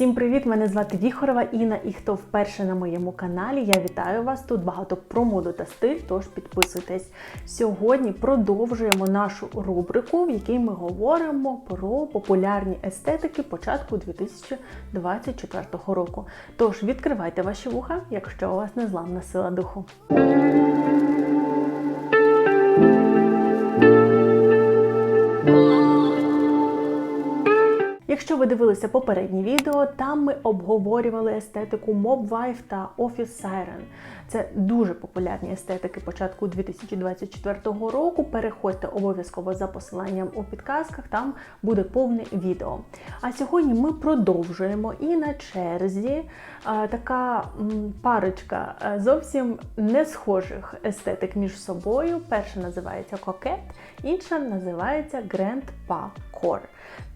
Всім привіт! Мене звати Віхорова Інна, і хто вперше на моєму каналі, я вітаю вас. Тут багато про моду та стиль, тож підписуйтесь. Сьогодні продовжуємо нашу рубрику, в якій ми говоримо про популярні естетики початку 2024 року. Тож відкривайте ваші вуха, якщо у вас незламна сила духу. Якщо ви дивилися попереднє відео, там ми обговорювали естетику Mob Wife та Office Siren. Це дуже популярні естетики початку 2024 року. Переходьте обов'язково за посиланням у підказках, там буде повне відео. А сьогодні ми продовжуємо і на черзі а, така м, парочка зовсім не схожих естетик між собою. Перша називається Кокет, інша називається Grand Pa Core.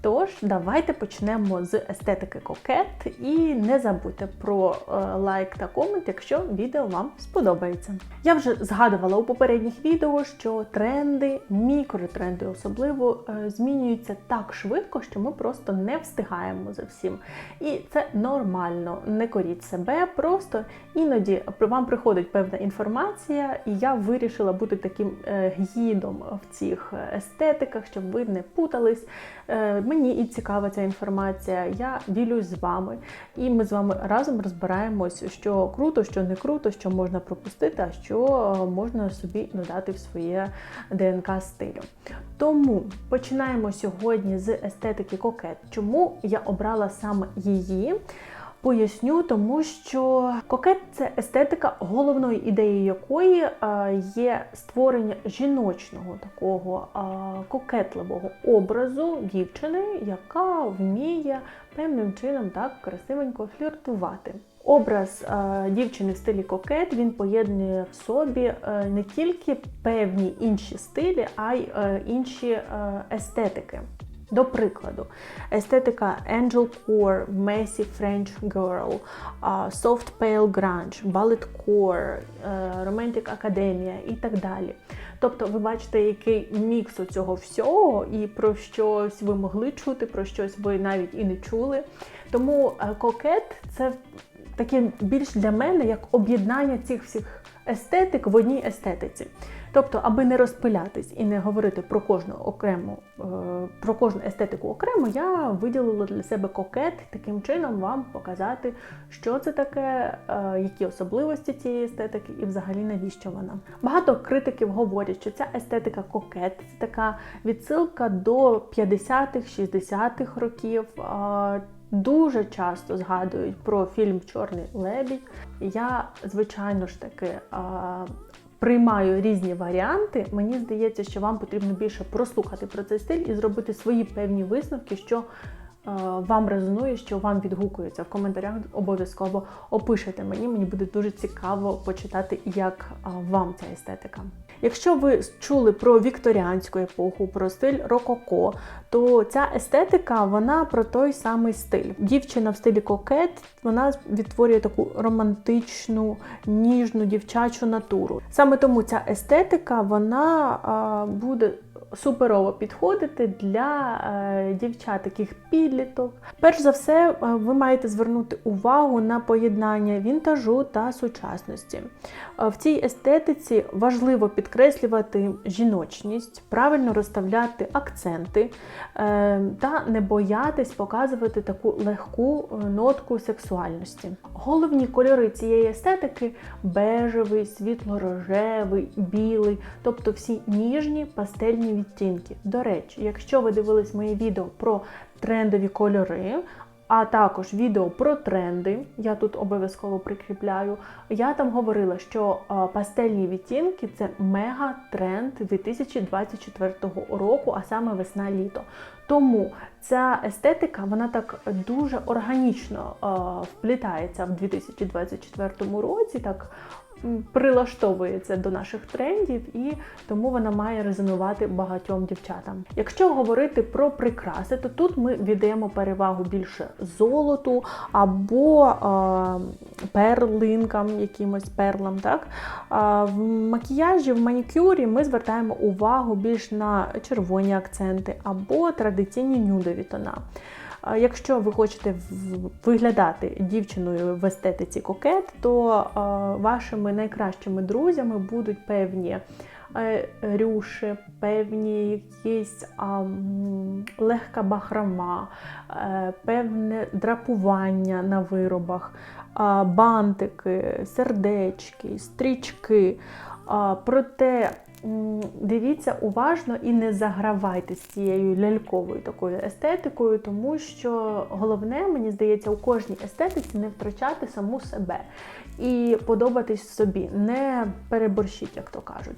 Тож, давайте почнемо з естетики кокет і не забудьте про е, лайк та комент, якщо відео вам сподобається. Я вже згадувала у попередніх відео, що тренди, мікротренди особливо, е, змінюються так швидко, що ми просто не встигаємо за всім. І це нормально, не коріть себе, просто іноді вам приходить певна інформація, і я вирішила бути таким е, гідом в цих естетиках, щоб ви не путались. Е, Мені і цікава ця інформація, я ділюсь з вами, і ми з вами разом розбираємось, що круто, що не круто, що можна пропустити, а що можна собі додати в своє ДНК стилю. Тому починаємо сьогодні з естетики кокет. Чому я обрала саме її? Поясню, тому що кокет це естетика, головною ідеєю якої е, є створення жіночного такого е, кокетливого образу дівчини, яка вміє певним чином так красивенько фліртувати. Образ е, дівчини в стилі кокет він поєднує в собі не тільки певні інші стилі, а й інші естетики. До прикладу, естетика Angel Core, Messy French Girl, Soft Pale Grunge, Ballet Core, Romantic Academia і так далі. Тобто, ви бачите, який мікс у цього всього, і про щось ви могли чути, про щось ви навіть і не чули. Тому кокет це таке більш для мене як об'єднання цих всіх естетик в одній естетиці. Тобто, аби не розпилятись і не говорити про кожну окрему, про кожну естетику окремо, я виділила для себе кокет, таким чином вам показати, що це таке, які особливості цієї естетики і взагалі навіщо вона. Багато критиків говорять, що ця естетика кокет це така відсилка до 50-х, 60-х років. Дуже часто згадують про фільм Чорний лебідь. Я, звичайно ж таки, приймаю різні варіанти. Мені здається, що вам потрібно більше прослухати про цей стиль і зробити свої певні висновки, що вам резонує, що вам відгукується. В коментарях обов'язково опишете мені. Мені буде дуже цікаво почитати, як вам ця естетика. Якщо ви чули про вікторіанську епоху, про стиль рококо, то ця естетика вона про той самий стиль. Дівчина в стилі кокет вона відтворює таку романтичну, ніжну дівчачу натуру. Саме тому ця естетика вона а, буде суперово підходити для е, дівчат, таких підліток. Перш за все, е, ви маєте звернути увагу на поєднання вінтажу та сучасності. Е, в цій естетиці важливо підкреслювати жіночність, правильно розставляти акценти та не боятись показувати таку легку нотку сексуальності. Головні кольори цієї естетики бежевий, світло-рожевий, білий, тобто всі ніжні пастельні відтінки. До речі, якщо ви дивились моє відео про трендові кольори, а також відео про тренди, я тут обов'язково прикріпляю. Я там говорила, що пастельні відтінки це мега-тренд 2024 року, а саме весна-літо. Тому ця естетика вона так дуже органічно вплітається в 2024 році. так прилаштовується до наших трендів, і тому вона має резонувати багатьом дівчатам. Якщо говорити про прикраси, то тут ми віддаємо перевагу більше золоту або е, перлинкам, якимось перлам. Так? А в макіяжі, в манікюрі ми звертаємо увагу більш на червоні акценти або традиційні нюдові тона. Якщо ви хочете виглядати дівчиною в естетиці кокет, то вашими найкращими друзями будуть певні е, рюші, певні якісь легка бахрома, е, певне драпування на виробах, бантики, сердечки, стрічки. Проте дивіться уважно і не загравайте з цією ляльковою такою естетикою, тому що головне, мені здається, у кожній естетиці не втрачати саму себе і подобатись собі, не переборщіть, як то кажуть.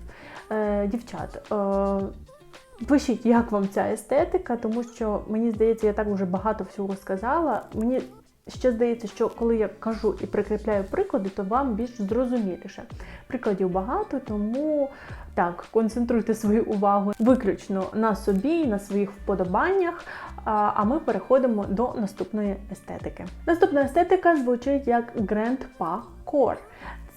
Е, дівчат, е, пишіть, як вам ця естетика, тому що мені здається, я так вже багато всього сказала. Мені ще здається, що коли я кажу і прикріпляю приклади, то вам більш зрозуміліше. Прикладів багато, тому так, концентруйте свою увагу виключно на собі, на своїх вподобаннях. А ми переходимо до наступної естетики. Наступна естетика звучить як Grand Pa Core.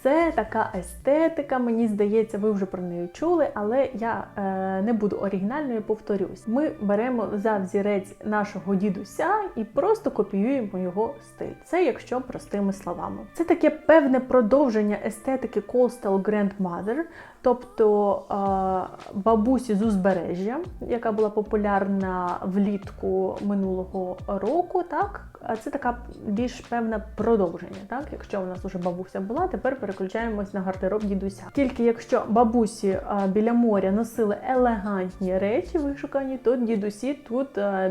Це така естетика, мені здається, ви вже про неї чули, але я е, не буду оригінальною, повторюсь. Ми беремо за взірець нашого дідуся і просто копіюємо його стиль. Це якщо простими словами. Це таке певне продовження естетики Coastal Grandmother, тобто е, бабусі з узбережжя, яка була популярна влітку минулого року. Так, це така більш певне продовження. Так, якщо у нас вже бабуся була, тепер переключаємось на гардероб дідуся. Тільки якщо бабусі біля моря носили елегантні речі вишукані, то дідусі тут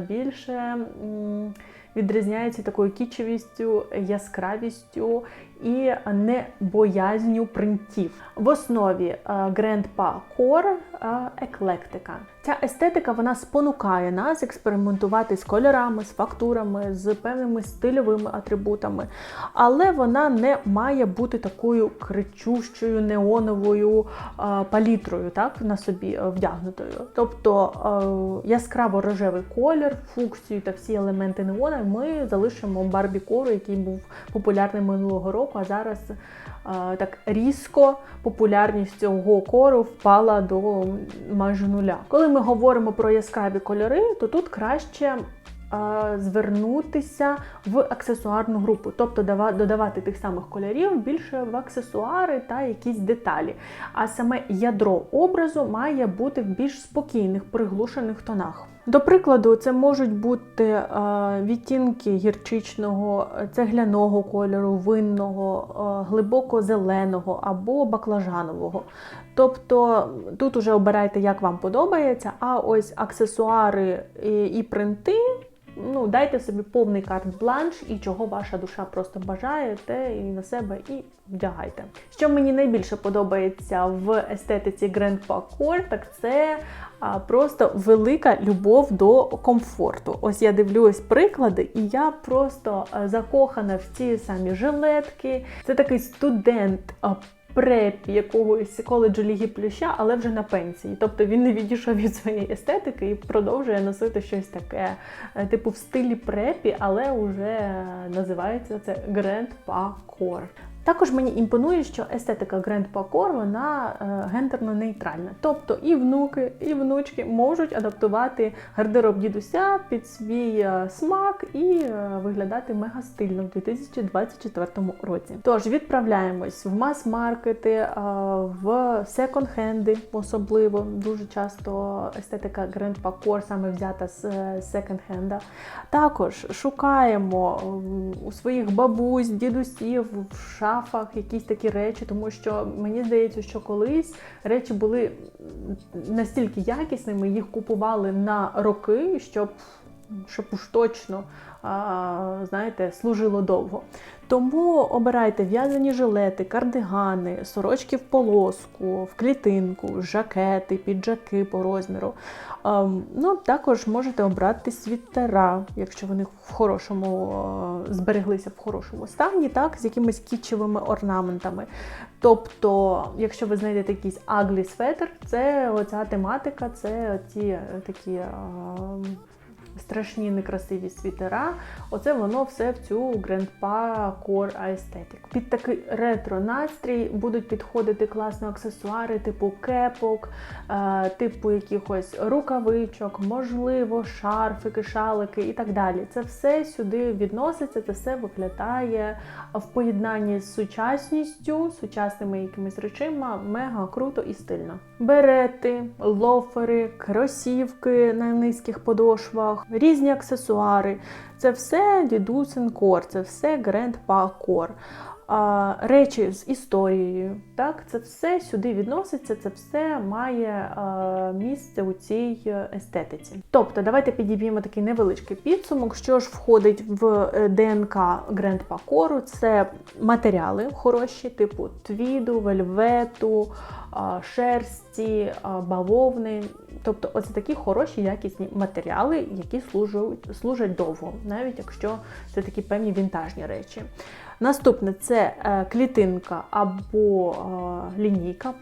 більше. м, Відрізняється такою кічевістю, яскравістю і небоязню принтів. В основі а, Grand Core еклектика. Ця естетика вона спонукає нас експериментувати з кольорами, з фактурами, з певними стильовими атрибутами, але вона не має бути такою кричущою неоновою а, палітрою, так на собі вдягнутою. Тобто яскраво рожевий колір, фуксію та всі елементи неона ми залишимо Барбі Кору, який був популярний минулого року, а зараз а, так різко популярність цього кору впала до майже нуля. Коли ми говоримо про яскраві кольори, то тут краще звернутися в аксесуарну групу, тобто додавати тих самих кольорів більше в аксесуари та якісь деталі. А саме ядро образу має бути в більш спокійних, приглушених тонах. До прикладу, це можуть бути е, відтінки гірчичного, е, цегляного кольору, винного, е, глибоко зеленого або баклажанового. Тобто тут уже обирайте, як вам подобається, а ось аксесуари і, і принти. Ну, дайте собі повний карт-бланш і чого ваша душа просто бажає, те і на себе і вдягайте. Що мені найбільше подобається в естетиці Grand Pa Core, так це а, просто велика любов до комфорту. Ось я дивлюсь приклади, і я просто закохана в ці самі жилетки. Це такий студент. А, Преп якогось коледжу Ліги Плюща, але вже на пенсії. Тобто він не відійшов від своєї естетики і продовжує носити щось таке, е, типу в стилі препі, але вже називається це Grand Pa Core. Також мені імпонує, що естетика Pa Core, вона е, гендерно нейтральна. Тобто і внуки, і внучки можуть адаптувати гардероб дідуся під свій е, смак і е, виглядати мега стильно в 2024 році. Тож відправляємось в мас-маркети, в секонд-хенди, особливо дуже часто естетика Pa Core саме взята з секонд-хенда. Також шукаємо у своїх бабусь, дідусів, в шафах якісь такі речі, тому що мені здається, що колись речі були настільки якісними, їх купували на роки, щоб, щоб уж точно знаєте, служило довго. Тому обирайте в'язані жилети, кардигани, сорочки в полоску, в клітинку, жакети, піджаки по розміру. Ем, ну, також можете обрати світера, якщо вони в хорошому е, збереглися в хорошому стані, так, з якимись кітчевими орнаментами. Тобто, якщо ви знайдете якийсь ugly sweater, це оця тематика, це ці такі. Страшні некрасиві світера. Оце воно все в цю Grandpa Core Aesthetic. Під такий ретро-настрій будуть підходити класно аксесуари, типу кепок, е, типу якихось рукавичок, можливо, шарфики, шалики і так далі. Це все сюди відноситься, це все виглядає в поєднанні з сучасністю, сучасними якимись речима мега круто і стильно. Берети, лофери, кросівки на низьких подошвах, різні аксесуари. Це все дідусин кор, це все Grandpa Core. А, речі з історією, так, це все сюди відноситься, це все має місце у цій е, естетиці. Тобто, давайте підіб'ємо такий невеличкий підсумок, що ж входить в е, ДНК Grandpa Core. Це матеріали хороші, типу твіду, вельвету, шерсті, бавовни. Тобто, оце такі хороші якісні матеріали, які служать, служать довго, навіть якщо це такі певні вінтажні речі. Наступне це е, клітинка або е, лінійка,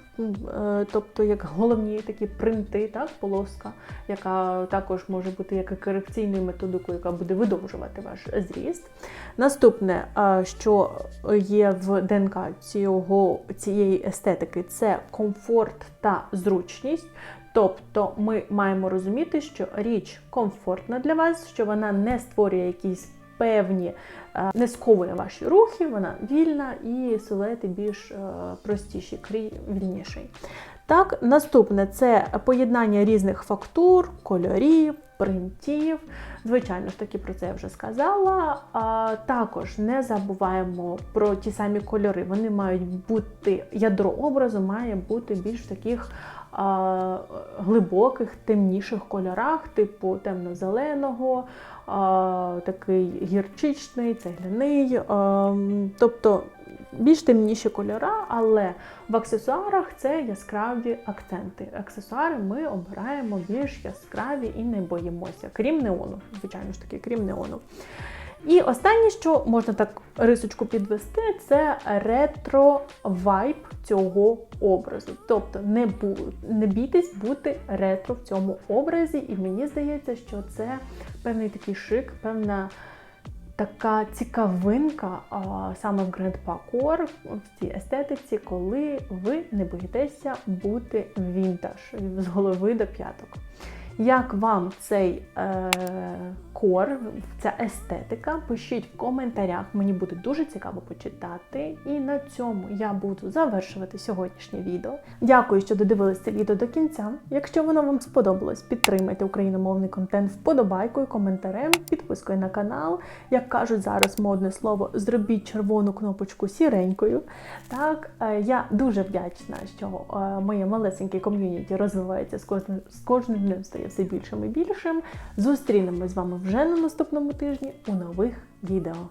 тобто як головні такі принти, так, полоска, яка також може бути як корекційною методикою, яка буде видовжувати ваш зріст. Наступне, е, що є в ДНК цього, цієї естетики, це комфорт та зручність. Тобто ми маємо розуміти, що річ комфортна для вас, що вона не створює якісь певні, е, не сковує ваші рухи, вона вільна і силуети більш е, простіші, крій вільніший. Так, наступне це поєднання різних фактур, кольорів, принтів. Звичайно ж таки про це я вже сказала. А, також не забуваємо про ті самі кольори. Вони мають бути, ядро образу має бути більш таких глибоких, темніших кольорах, типу темно-зеленого, такий гірчичний, цегляний. Тобто більш темніші кольора, але в аксесуарах це яскраві акценти. Аксесуари ми обираємо більш яскраві і не боїмося, крім неону, звичайно ж таки, крім неону. І останнє, що можна так рисочку підвести, це ретро вайб цього образу. Тобто не, бу, не бійтесь бути ретро в цьому образі, і мені здається, що це певний такий шик, певна така цікавинка а, саме в Grandpa Core, в цій естетиці, коли ви не боїтеся бути вінтаж з голови до п'яток. Як вам цей е, кор, ця естетика? Пишіть в коментарях, мені буде дуже цікаво почитати. І на цьому я буду завершувати сьогоднішнє відео. Дякую, що додивились це відео до кінця. Якщо воно вам сподобалось, підтримайте україномовний контент вподобайкою, коментарем, підпискою на канал. Як кажуть зараз модне слово, зробіть червону кнопочку сіренькою. Так, е, я дуже вдячна, що е, моє малесеньке ком'юніті розвивається з кожним, з кожним днем все більшим і більшим. Зустрінемось з вами вже на наступному тижні у нових відео.